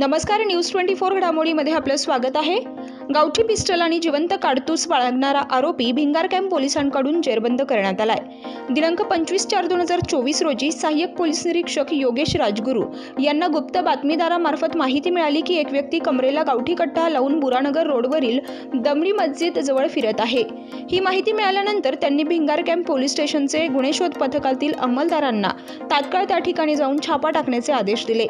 नमस्कार news twenty four घडामोडीमध्ये आपलं स्वागत आहे. गावठी पिस्टल आणि जिवंत काडतूस बाळगणारा आरोपी भिंगार कॅम्प पोलिसांकडून जेरबंद करण्यात आलाय. दिनांक पंचवीस चार दोन हजार चोवीस रोजी सहाय्यक पोलीस निरीक्षक योगेश राजगुरू यांना गुप्त बातमीदारामार्फत माहिती मिळाली की एक व्यक्ती कमरेला गावठी कट्टा लावून बुरानगर रोडवरील दमडी मस्जिद जवळ फिरत आहे. ही माहिती मिळाल्यानंतर त्यांनी भिंगार कॅम्प पोलीस स्टेशनचे गुन्हेशोध पथकातील अंमलदारांना तात्काळ त्या ठिकाणी जाऊन छापा टाकण्याचे आदेश दिले.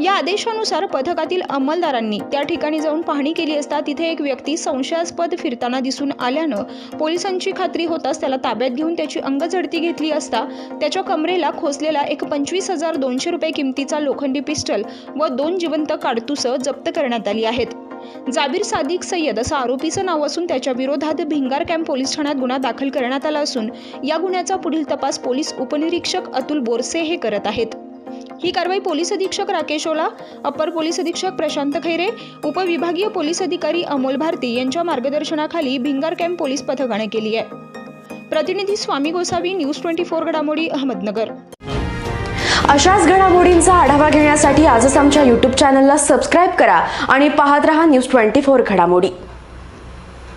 या आदेशानुसार पथकातील अंमलदारांनी त्या ठिकाणी जाऊन पाहणी केली असता तिथे एक व्यक्ती संशयास्पद फिरताना दिसून आल्यानं पोलिसांची खात्री होताच त्याला ताब्यात घेऊन त्याची अंगझडती घेतली असता त्याच्या कमरेला खोसलेला एक पंचवीस हजार दोनशे रुपये किमतीचा लोखंडी पिस्टल व दोन जिवंत काडतुसं जप्त करण्यात आली आहेत. जाबीर सादिक सय्यद असं आरोपीचं नाव असून त्याच्या विरोधात भिंगार कॅम्प पोलीस ठाण्यात गुन्हा दाखल करण्यात आला असून या गुन्ह्याचा पुढील तपास पोलीस उपनिरीक्षक अतुल बोरसे हे करत आहेत. ही कारवाई पोलीस अधीक्षक राकेश ओला अप्पर पोलीस अधीक्षक प्रशांत खैरे उपविभागीय पोलीस अधिकारी अमोल भारती यांच्या मार्गदर्शनाखाली भिंगार कॅम्प पोलीस पथकाने केली आहे. प्रतिनिधी Swami Gosavi news twenty four घडामोडी अहमदनगर. अशाच घडामोडींचा आढावा घेण्यासाठी आजच आमच्या यूट्यूब चॅनलला सबस्क्राईब करा आणि पाहत रहा न्यूज ट्वेंटी फोर घडामोडी.